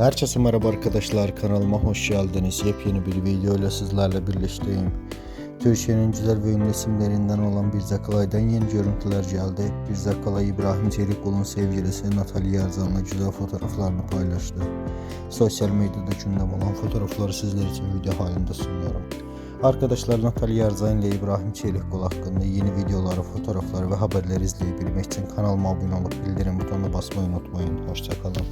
Herkese merhaba arkadaşlar kanalıma hoş geldiniz. Yepyeni bir video ile sizlerle birleşteyim. Türkiye'nin ünlüler ve ünlü isimlerinden olan Bir Zakalay'dan yeni görüntüler geldi. Bir Zakalay İbrahim Çelikol'un sevgilisi Natalya Erzan'la güzel fotoğraflarını paylaştı. Sosyal medyada gündem olan fotoğrafları sizler için video halinde sunuyorum. Arkadaşlar Natalya Erzan ile İbrahim Çelikkol hakkında yeni videoları, fotoğrafları ve haberleri izleyebilmek için kanalıma abone olup bildirim butonuna basmayı unutmayın. Hoşçakalın.